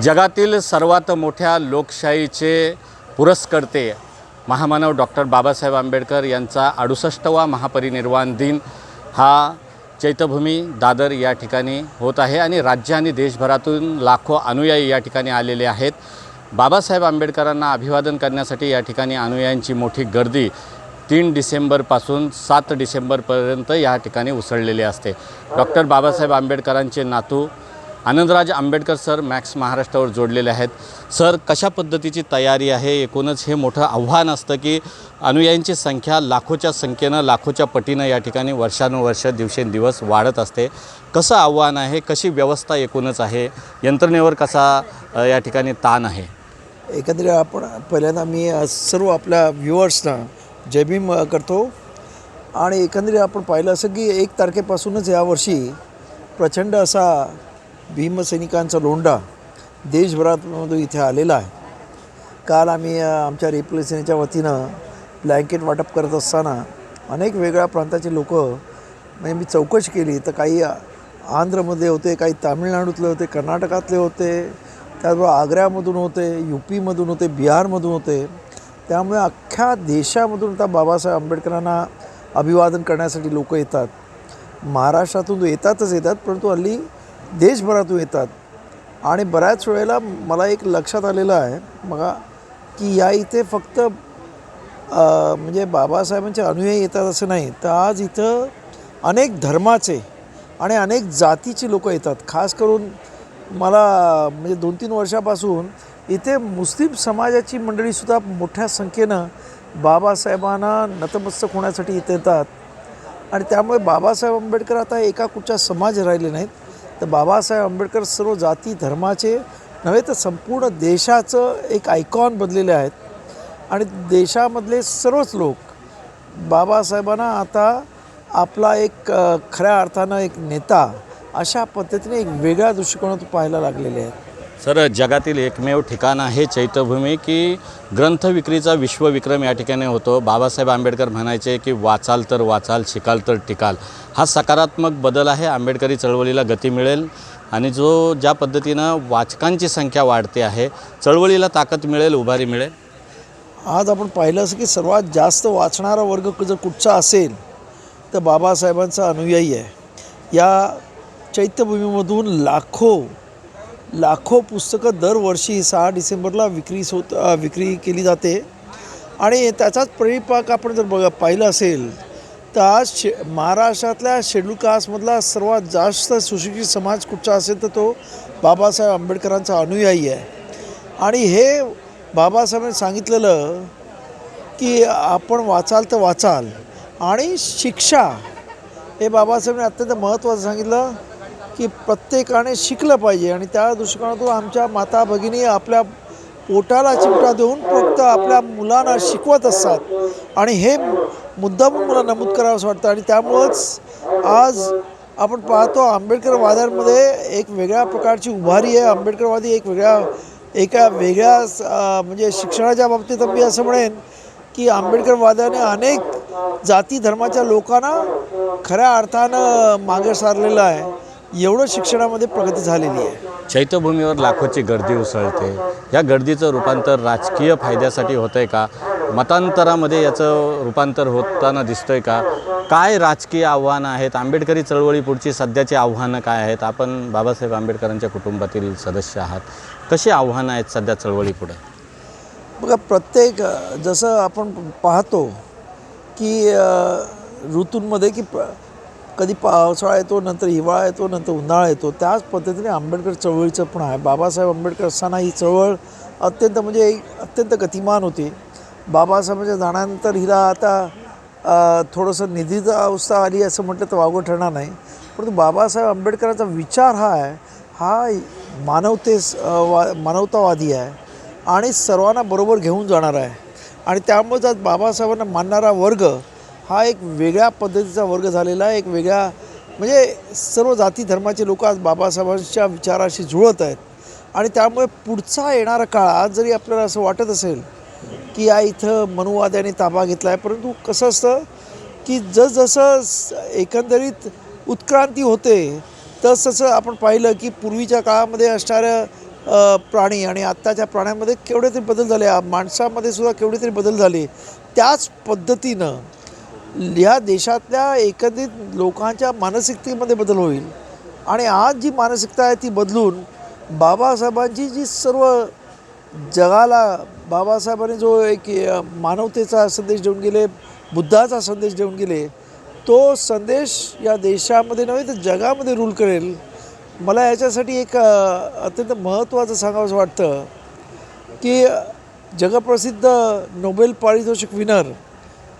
जगातील सर्वात मोठ्या लोकशाहीचे पुरस्कर्ते महामानव डॉक्टर बाबासाहेब आंबेडकर यांचा अडुसष्टवा महापरिनिर्वाण दिन हा चैत्यभूमी दादर या ठिकाणी होत आहे आणि राज्य आणि देशभरातून लाखो अनुयायी या ठिकाणी आलेले आहेत. बाबासाहेब आंबेडकरांना अभिवादन करण्यासाठी या ठिकाणी अनुयायांची मोठी गर्दी तीन डिसेंबरपासून सात डिसेंबरपर्यंत या ठिकाणी उसळलेली असते. डॉक्टर बाबासाहेब आंबेडकरांचे नातू आनंदराज आंबेडकर सर मॅक्स महाराष्ट्रावर जोडलेले आहेत. सर कशा पद्धतीची तयारी आहे? एकूणच हे मोठं आव्हान असतं की अनुयायांची संख्या लाखोच्या संख्येनं लाखोच्या पटीनं या ठिकाणी वर्षानुवर्ष दिवसेंदिवस वाढत असते. कसं आव्हान आहे? कशी व्यवस्था एकूणच आहे? यंत्रणेवर कसा या ठिकाणी ताण आहे? एकंदरीत आपण पहिल्यांदा मी सर्व आपल्या व्ह्युअर्सना जयभीम करतो. आणि एकंदरीत आपण पाहिलं असं की एक तारखेपासूनच यावर्षी प्रचंड असा भीमसैनिकांचा लोंढा देशभरातमधून इथे आलेला आहे. काल आम्ही आमच्या रिपब्लिक सेनेच्या वतीनं ब्लँकेट वाटप करत असताना अनेक वेगळ्या प्रांताचे लोक म्हणजे मी चौकशी केली. तर काही आंध्रमध्ये होते काही तामिळनाडूतले होते कर्नाटकातले होते त्याचबरोबर आग्र्यामधून होते यू पीमधून होते बिहारमधून होते. त्यामुळे अख्ख्या देशामधून आता बाबासाहेब आंबेडकरांना अभिवादन करण्यासाठी लोक येतात. महाराष्ट्रातून येतातच येतात परंतु हल्ली देशभरातून येतात. आणि बऱ्याच वेळेला मला एक लक्षात आलेलं आहे मग की या इथे फक्त म्हणजे बाबासाहेबांचे अनुयायी येतात असं नाही. तर आज इथं अनेक धर्माचे आणि अनेक जातीची लोक येतात. खास करून मला म्हणजे दोन तीन वर्षापासून इथे मुस्लिम समाजाची मंडळीसुद्धा मोठ्या संख्येनं बाबासाहेबांना नतमस्तक होण्यासाठी इथे येतात. आणि त्यामुळे बाबासाहेब आंबेडकर आता एका कुठच्या समाज राहिले नाहीत. तर बाबासाहेब आंबेडकर सर्व जाती धर्माचे नव्हे तर संपूर्ण देशाचं एक आयकॉन बनलेले आहेत. आणि देशामधले सर्वच लोक बाबासाहेबांना आता आपला एक खऱ्या अर्थानं एक नेता अशा पद्धतीने एक वेगळ्या दृष्टिकोनातून पाहायला लागलेले आहेत. सर जगातील एकमेव ठिकाण आहे चैत्यभूमी की ग्रंथ विक्रीचा विश्वविक्रम या ठिकाणी होतो. बाबासाहेब आंबेडकर म्हणायचे की वाचाल तर वाचाल शिकाल तर टिकाल. हा सकारात्मक बदल आहे आंबेडकरी चळवळीला गती मिळेल आणि जो ज्या पद्धतीनं वाचकांची संख्या वाढते आहे चळवळीला ताकद मिळेल उभारी मिळेल? आज आपण पाहिलं असं की सर्वात जास्त वाचणारा वर्ग जर कुठचा असेल तर बाबासाहेबांचा अनुयायी आहे. या चैत्यभूमीमधून लाखो लाखो पुस्तकं दरवर्षी सहा डिसेंबरला विक्री होत विक्री केली जाते. आणि त्याचाच परिपाक आपण जर बघा पाहिलं असेल तर आज शे महाराष्ट्रातल्या शेड्यूल कास्टमधला सर्वात जास्त सुशिक्षित समाज कुठचा असेल तर तो बाबासाहेब आंबेडकरांचा अनुयायी आहे. आणि हे बाबासाहेबांनी सांगितलेलं की आपण वाचाल तर वाचाल. आणि शिक्षा हे बाबासाहेबांनी अत्यंत महत्त्वाचं सांगितलं. की प्रत्येकाने शिकलं पाहिजे. आणि त्या दृष्टिकोनातून आमच्या माता भगिनी आपल्या पोटाला चिमटा देऊन फक्त आपल्या मुलांना शिकवत असतात. आणि हे मुद्दाम मला नमूद करावं असं वाटतं. आणि त्यामुळंच आज आपण पाहतो आंबेडकरवाद्यांमध्ये एक वेगळ्या प्रकारची उभारी आहे. आंबेडकरवादी एक वेगळ्या एका वेगळ्या म्हणजे शिक्षणाच्या बाबतीत मी असं म्हणेन की आंबेडकरवादाने अनेक जाती धर्माच्या लोकांना खऱ्या अर्थानं मागे सारलेलं आहे. एवढं शिक्षणामध्ये प्रगती झालेली आहे. चैत्यभूमीवर लाखोची गर्दी उसळते. या गर्दीचं रूपांतर राजकीय फायद्यासाठी होतं आहे का? मतांतरामध्ये याचं रूपांतर होताना दिसतंय का? काय राजकीय आव्हानं आहेत? आंबेडकरी चळवळी पुढची सध्याची आव्हानं काय आहेत? आपण बाबासाहेब आंबेडकरांच्या कुटुंबातील सदस्य आहात. कशी आव्हानं आहेत सध्या चळवळी पुढे? बघा प्रत्येक जसं आपण पाहतो की ऋतूंमध्ये की प कधी पावसाळा येतो नंतर हिवाळा येतो नंतर उन्हाळा येतो. त्याच पद्धतीने आंबेडकर चळवळीचं पण आहे. बाबासाहेब आंबेडकर असताना ही चळवळ अत्यंत म्हणजे अत्यंत गतिमान होती. बाबासाहेबांच्या जाण्यानंतर हिला आता थोडंसं निधीचा अवस्था आली असं म्हटलं तर वावगं ठरणार नाही. परंतु बाबासाहेब आंबेडकरांचा विचार हा आहे हा मानवतेस वा मानवतावादी आहे आणि सर्वांना बरोबर घेऊन जाणार आहे. आणि त्यामुळेच आज बाबासाहेबांना मानणारा वर्ग हा एक वेगळ्या पद्धतीचा वर्ग झालेला आहे एक वेगळ्या म्हणजे सर्व जाती धर्माचे लोक आज बाबासाहेबांच्या विचाराशी जुळत आहेत. आणि त्यामुळे पुढचा येणारा काळ आज जरी आपल्याला असं वाटत असेल की या इथं मनुवाद्याने ताबा घेतला आहे परंतु कसं असतं की जसजसं एकंदरीत उत्क्रांती होते तसतसं आपण पाहिलं की पूर्वीच्या काळामध्ये असणाऱ्या प्राणी आणि आत्ताच्या प्राण्यांमध्ये केवढे तरी बदल झाले माणसामध्ये सुद्धा केवढे तरी बदल झाले. त्याच पद्धतीनं या देशातल्या एकंदरीत लोकांच्या मानसिकतेमध्ये बदल होईल. आणि आज जी मानसिकता आहे ती बदलून बाबासाहेबांची जी सर्व जगाला बाबासाहेबांनी जो एक मानवतेचा संदेश देऊन गेले बुद्धाचा संदेश देऊन गेले तो संदेश या देशामध्ये नव्हे तर जगामध्ये रूल करेल. मला याच्यासाठी एक अत्यंत महत्त्वाचं सांगावंसं वाटतं की जगप्रसिद्ध नोबेल पारितोषिक विनर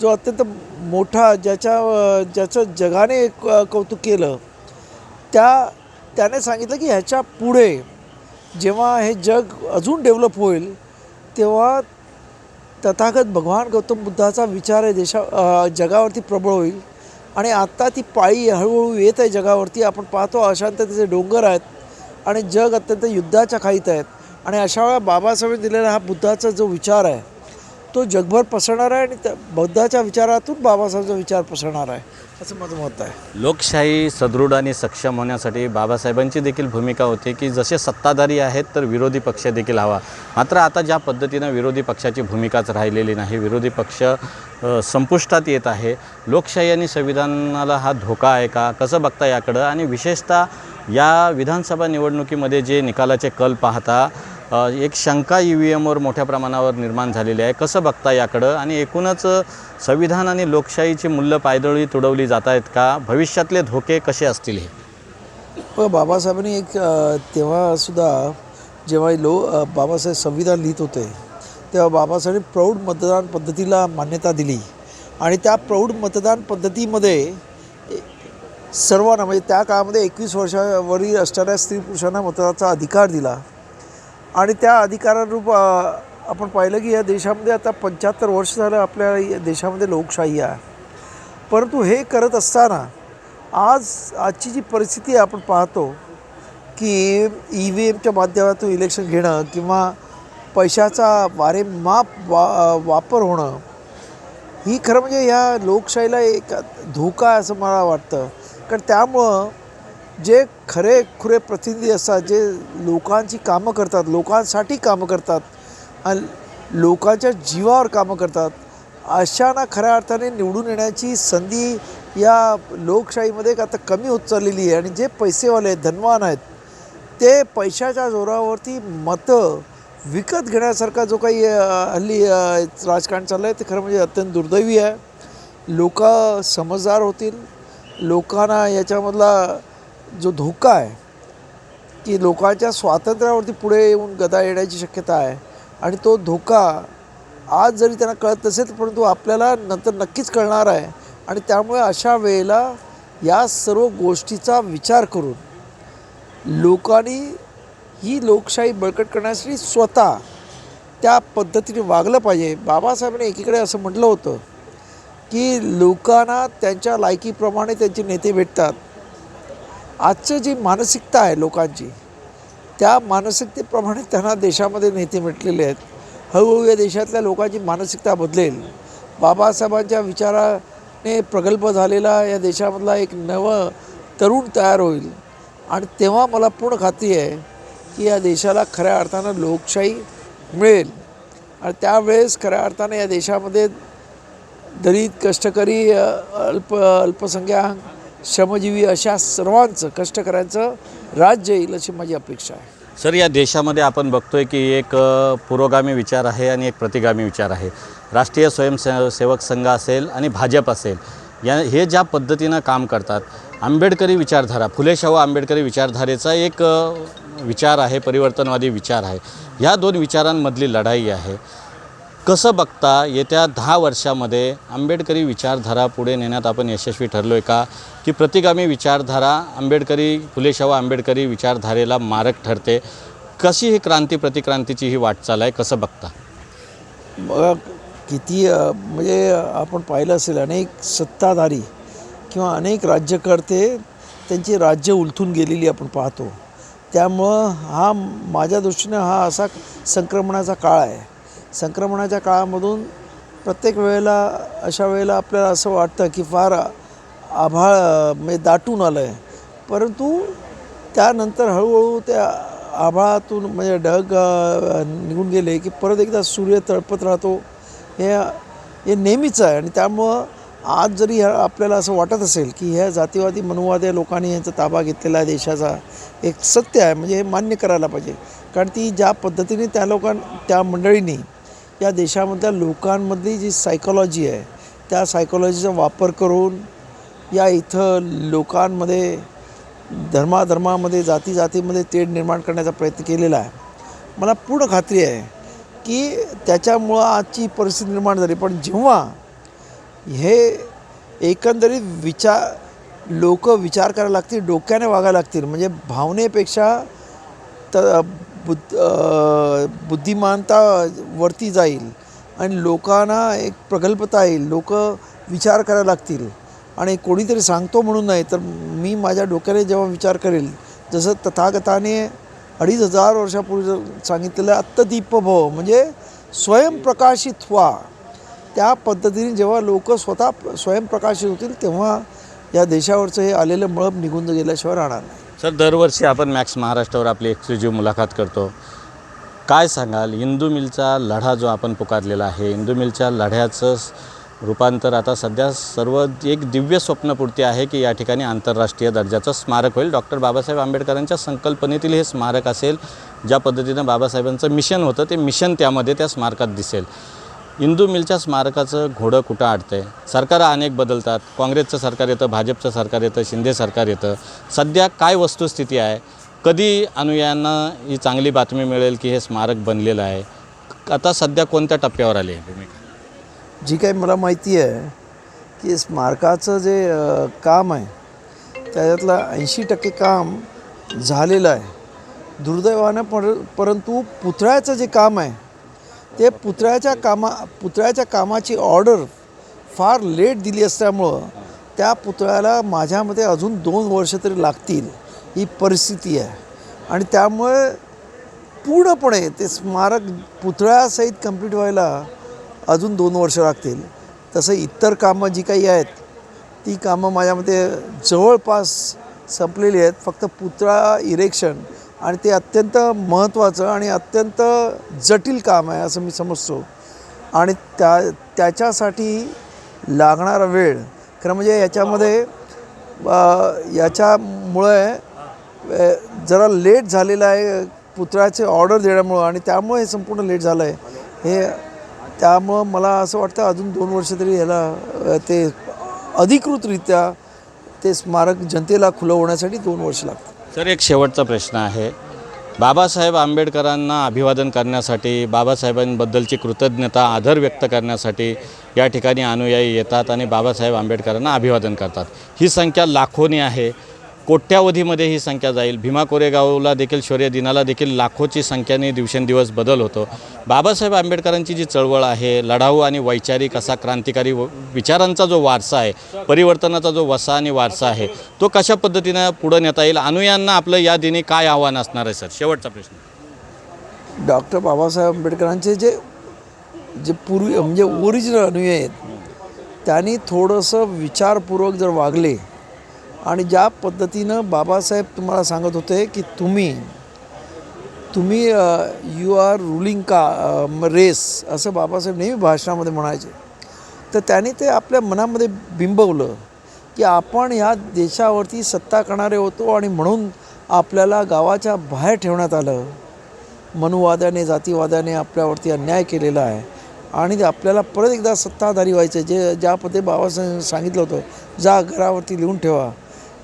जो अत्यंत मोठा ज्याच्या ज्याचं जगाने कौतुक केलं त्या त्याने सांगितलं की ह्याच्या पुढे जेव्हा हे जग अजून डेव्हलप होईल तेव्हा तथागत भगवान गौतम बुद्धाचा विचार आहे देशा जगावरती प्रबळ होईल आणि आत्ता ती पाळी हळूहळू येत आहे जगावरती. आपण पाहतो अशांततेचे डोंगर आहेत आणि जग अत्यंत युद्धाच्या खाईत आहेत. आणि अशा वेळा बाबासाहेब दिलेला हा बुद्धाचा जो विचार आहे तो जगभर पसरणार आहे आणि त्या बुद्धाच्या विचारातून बाबासाहेबचा विचार पसरणार आहे असं माझं मत आहे. लोकशाही सदृढ आणि सक्षम होण्यासाठी बाबासाहेबांची देखील भूमिका होती की जसे सत्ताधारी आहेत तर विरोधी पक्ष देखील हवा. मात्र आता ज्या पद्धतीनं विरोधी पक्षाची भूमिकाच राहिलेली नाही विरोधी पक्ष संपुष्टात येत आहे. लोकशाही आणि संविधानाला हा धोका आहे का? कसं बघता याकडं? आणि विशेषतः या विधानसभा निवडणुकीमध्ये जे निकालाचे कल पाहता एक शंका ई व्ही एमवर मोठ्या प्रमाणावर निर्माण झालेली आहे. कसं बघता याकडं? आणि एकूणच संविधान आणि लोकशाहीची मूल्य पायदळी तुडवली जात आहेत का? भविष्यातले धोके कसे असतील हे? व बाबासाहेबांनी एक तेव्हासुद्धा जेव्हा लो बाबासाहेब संविधान लिहित होते तेव्हा बाबासाहेब प्रौढ मतदान पद्धतीला मान्यता दिली. आणि त्या प्रौढ मतदान पद्धतीमध्ये सर्वांना म्हणजे त्या काळामध्ये एकवीस वर्षावरील असणाऱ्या स्त्री पुरुषांना मतदानाचा अधिकार दिला. आणि त्या अधिकारारूप आपण पाहिलं की या देशामध्ये आता पंच्याहत्तर वर्ष झालं आपल्या देशामध्ये लोकशाही आहे. परंतु हे करत असताना आज आजची जी परिस्थिती आपण पाहतो की ई व्ही एमच्या माध्यमातून इलेक्शन घेणं किंवा पैशाचा वारेमाप वा वापर होणं ही खरं म्हणजे ह्या लोकशाहीला एक धोका आहे असं मला वाटतं. कारण त्यामुळं जे खरे खुरे प्रतिनिधी असतात जे लोकांची कामं करतात लोकांसाठी कामं करतात आणि लोकांच्या जीवावर कामं करतात अशांना खऱ्या अर्थाने निवडून येण्याची संधी या लोकशाहीमध्ये आता कमी होत चाललेली आहे. आणि जे पैसेवाले आहेत धनवान आहेत ते पैशाच्या जोरावरती मतं विकत घेण्यासारखा जो काही हल्ली राजकारण चाललं आहे ते खरं म्हणजे अत्यंत दुर्दैवी आहे. लोक समजदार होतील. लोकांना याच्यामधला जो धोका आहे की लोकांच्या स्वातंत्र्यावरती पुढे येऊन गदा येण्याची शक्यता आहे. आणि तो धोका आज जरी त्यांना कळत नसेल परंतु आपल्याला नंतर नक्कीच कळणार आहे. आणि त्यामुळे अशा वेळेला या सर्व गोष्टीचा विचार करून लोकांनी ही लोकशाही बळकट करण्यासाठी स्वतः त्या पद्धतीने वागलं पाहिजे. बाबासाहेबांनी एकीकडे असं म्हटलं होतं की लोकांना त्यांच्या लायकीप्रमाणे त्यांचे नेते भेटतात. आजचं जी मानसिकता आहे लोकांची त्या मानसिकतेप्रमाणे त्यांना देशामध्ये नेते भेटलेले आहेत. हळूहळू या देशातल्या लोकांची मानसिकता बदलेल. बाबासाहेबांच्या विचाराने प्रगल्भ झालेला या देशामधला एक नवं तरुण तयार होईल. आणि तेव्हा मला पूर्ण खात्री आहे की या देशाला खऱ्या अर्थानं लोकशाही मिळेल. आणि त्यावेळेस खऱ्या अर्थानं या देशामध्ये दलित कष्टकरी अल्प अल्पसंख्याक श्रमजीवी अशा सर्वांचं कष्टकऱ्यांचं राज्य येईल अशी माझी अपेक्षा आहे. सर या देशामध्ये आपण बघतोय की एक पुरोगामी विचार आहे आणि एक प्रतिगामी विचार आहे. राष्ट्रीय स्वयंसेवक सेवक संघ असेल आणि भाजप असेल या हे ज्या पद्धतीनं काम करतात आंबेडकरी विचारधारा फुले शाहू आंबेडकरी विचारधारेचा एक विचार आहे परिवर्तनवादी विचार आहे. ह्या दोन विचारांमधली लढाई आहे. कसं बघता येत्या दहा वर्षामध्ये आंबेडकरी विचारधारा पुढे नेण्यात आपण यशस्वी ठरलो आहे का? की प्रतिगामी विचारधारा आंबेडकरी फुलेशाहू आंबेडकरी विचारधारेला मारक ठरते. कशी ही क्रांती प्रतिक्रांतीची ही वाटचाल आहे? कसं बघता? मग किती म्हणजे आपण पाहिलं असेल अनेक सत्ताधारी किंवा अनेक राज्यकर्ते त्यांची राज्य उलथून गेलेली आपण पाहतो. त्यामुळं हा माझ्या दृष्टीनं हा असा संक्रमणाचा काळ आहे. संक्रमणाच्या काळामधून प्रत्येक वेळेला अशा वेळेला आपल्याला असं वाटतं की फार आभाळ म्हणजे दाटून आलं आहे परंतु त्यानंतर हळूहळू त्या आभाळातून म्हणजे ढग निघून गेले की परत एकदा सूर्य तळपत राहतो. हे हे नेहमीच आहे आणि त्यामुळं आज जरी ह्या आपल्याला असं वाटत असेल की ह्या जातीवादी मनुवादी लोकांनी यांचा ताबा घेतलेला आहे देशाचा एक सत्य आहे. म्हणजे हे मान्य करायला पाहिजे. कारण ती ज्या पद्धतीने त्या लोकां त्या मंडळींनी या देशामधल्या लोकांमधली जी सायकॉलॉजी आहे त्या सायकॉलॉजीचा वापर करून या इथं लोकांमध्ये धर्माधर्मामध्ये जाती जातीमध्ये तेढ निर्माण करण्याचा प्रयत्न केलेला आहे. मला पूर्ण खात्री आहे की त्याच्यामुळं आजची परिस्थिती निर्माण झाली. पण जेव्हा हे एकंदरीत विचार लोक विचार करायला लागतील डोक्याने वागायला लागतील म्हणजे भावनेपेक्षा त बुद्ध बुद्धिमानता वरती जाईल आणि लोकांना एक प्रगल्भता येईल. लोक विचार करायला लागतील. आणि कोणीतरी सांगतो म्हणून नाही तर मी माझ्या डोक्याने जेव्हा विचार करेल जसं तथागताने अडीच हजार वर्षापूर्वी सांगितलेलं अत्तदीप भव म्हणजे स्वयंप्रकाशित व्हा. त्या पद्धतीने जेव्हा लोक स्वतः स्वयंप्रकाशित होतील तेव्हा या देशावरचं हे आलेलं मळब निघून गेल्याशिवाय राहणार नाही. सर दरवर्षी आपण मॅक्स महाराष्ट्रावर आपली एक्सक्लुझिव्ह मुलाखत करतो. काय सांगाल? इंदू मिलचा लढा जो आपण पुकारलेला आहे इंदू मिलच्या लढ्याचं रूपांतर आता सध्या सर्व एक दिव्य स्वप्नपूर्ती आहे की या ठिकाणी आंतरराष्ट्रीय दर्जाचं स्मारक होईल. डॉक्टर बाबासाहेब आंबेडकरांच्या संकल्पनेतील हे स्मारक असेल ज्या पद्धतीनं बाबासाहेबांचं मिशन होतं ते मिशन त्यामध्ये त्या स्मारकात दिसेल. इंदू मिलच्या स्मारकाचं घोडं कुठं अडतं आहे सरकारं अनेक बदलतात. काँग्रेसचं सरकार येतं भाजपचं सरकार येतं शिंदे सरकार येतं. सध्या काय वस्तुस्थिती आहे? कधी अनुयायांना ही चांगली बातमी मिळेल की हे स्मारक बनलेलं आहे? आता सध्या कोणत्या टप्प्यावर आली आहे? भूमिका? जी काही मला माहिती आहे की स्मारकाचं जे काम आहे त्याच्यातलं ऐंशी टक्के काम झालेलं आहे. दुर्दैवानं पर परंतु पुतळ्याचं जे काम आहे ते पुतळ्याच्या कामा पुतळ्याच्या कामाची ऑर्डर फार लेट दिली असल्यामुळं त्या पुतळ्याला माझ्यामध्ये अजून दोन वर्ष तरी लागतील. ही परिस्थिती आहे. आणि त्यामुळे पूर्णपणे ते स्मारक पुतळ्यासहित कंप्लीट व्हायला अजून दोन वर्ष लागतील. तसं इतर कामं जी काही आहेत ती कामं माझ्यामध्ये जवळपास संपलेली आहेत. फक्त पुतळा इरेक्शन आणि ते अत्यंत महत्त्वाचं आणि अत्यंत जटिल काम आहे असं मी समजतो. आणि त्या त्याच्यासाठी लागणारा वेळ खरं म्हणजे याच्यामध्ये याच्यामुळे जरा लेट झालेलं आहे पुतळ्याचे ऑर्डर देण्यामुळं आणि त्यामुळे हे संपूर्ण लेट झालं आहे. हे त्यामुळं मला असं वाटतं अजून दोन वर्ष तरी ह्याला ते अधिकृतरित्या ते स्मारक जनतेला खुलं होण्यासाठी दोन वर्ष लागतात सर एक शेवटचा प्रश्न आहे. बाबासाहेब आंबेडकरांना अभिवादन करण्यासाठी बाबासाहेबांबद्दलची कृतज्ञता आदर व्यक्त करण्यासाठी या ठिकाणी अनुयायी येतात आणि बाबासाहेब आंबेडकरांना अभिवादन करतात. ही संख्या लाखोनी आहे. कोट्यावधीमध्ये ही संख्या जाईल. भीमा कोरेगावला देखील शौर्य दिनाला देखील लाखोची संख्येने दिवसेंदिवस बदल होतो. बाबासाहेब आंबेडकरांची जी चळवळ आहे लढाऊ आणि वैचारिक असा क्रांतिकारी व- विचारांचा जो वारसा आहे परिवर्तनाचा जो वसा आणि वारसा आहे तो कशा पद्धतीनं पुढं नेता येईल? अनुयांना आपलं या दिनी काय आव्हान असणार आहे सर? शेवटचा प्रश्न. डॉक्टर बाबासाहेब आंबेडकरांचे जे जे पूर्वी म्हणजे ओरिजिनल अनुयायी आहेत त्यांनी थोडंसं विचारपूर्वक जर वागले आणि ज्या पद्धतीनं बाबासाहेब तुम्हाला सांगत होते की तुम्ही तुम्ही यू आर रुलिंग का रेस असं बाबासाहेब नेहमी भाषणामध्ये म्हणायचे. तर त्यांनी ते आपल्या मनामध्ये बिंबवलं की आपण ह्या देशावरती सत्ता करणारे होतो आणि म्हणून आपल्याला गावाच्या बाहेर ठेवण्यात आलं. मनुवाद्याने जातीवाद्याने आपल्यावरती अन्याय केलेला आहे आणि ते आपल्याला परत एकदा सत्ताधारी व्हायचं. जे ज्या पद्धती बाबासाहेब सांगितलं होतं जा घरावरती लिहून ठेवा.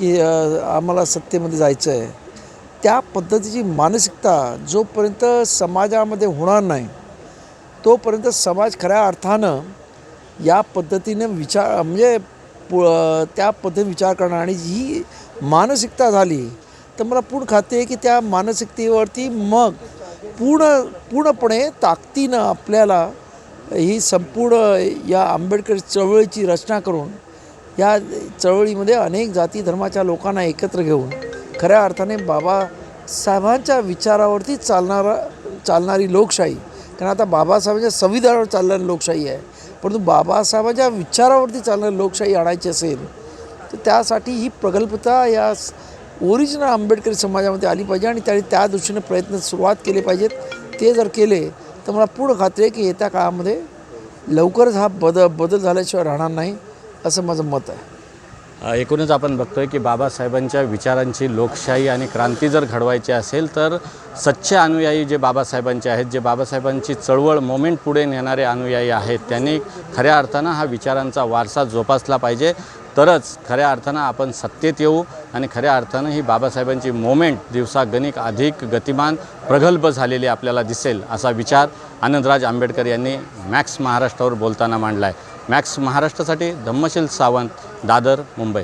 की आम्हाला सत्तेमध्ये जायचं आहे त्या पद्धतीची मानसिकता जोपर्यंत समाजामध्ये होणार नाही तोपर्यंत समाज खऱ्या अर्थानं या पद्धतीने विचार म्हणजे पु त्या पद्धतीने विचार करणार आणि ही मानसिकता झाली तर मला पूर्ण खात्री आहे की त्या मानसिकतेवरती मग पूर्ण पूर्णपणे ताकदीनं आपल्याला ही संपूर्ण या आंबेडकर चळवळीची रचना करून या चळवळीमध्ये अनेक जाती धर्माच्या लोकांना एकत्र घेऊन खऱ्या अर्थाने बाबासाहेबांच्या विचारावरती चालणारा चालणारी लोकशाही. कारण आता बाबासाहेबांच्या संविधानावर चालणारी लोकशाही आहे. परंतु बाबासाहेबांच्या विचारावरती चालणारी लोकशाही आणायची असेल तर त्यासाठी ही प्रगल्भता या ओरिजिनल आंबेडकरी समाजामध्ये आली पाहिजे आणि त्याने त्या दृष्टीने प्रयत्न सुरुवात केले पाहिजेत. ते जर केले तर मला पूर्ण खात्री आहे की येत्या काळामध्ये लवकरच हा बद बदल झाल्याशिवाय राहणार नाही. असं माझं मत आहे. एकूणच आपण बघतोय की बाबासाहेबांच्या विचारांची लोकशाही आणि क्रांती जर घडवायची असेल तर सच्चे अनुयायी जे बाबासाहेबांचे आहेत जे बाबासाहेबांची चळवळ मोमेंट पुढे नेणारे अनुयायी आहेत त्यांनी खऱ्या अर्थानं हा विचारांचा वारसा जोपासला पाहिजे. तरच खऱ्या अर्थानं आपण सत्तेत येऊ आणि खऱ्या अर्थानं ही बाबासाहेबांची मोमेंट दिवसागणिक अधिक गतिमान प्रगल्भ झालेली आपल्याला दिसेल असा विचार आनंदराज आंबेडकर यांनी मॅक्स महाराष्ट्रावर बोलताना मांडला आहे मॅक्स महाराष्ट्रासाठी धम्मशील सावंत दादर मुंबई.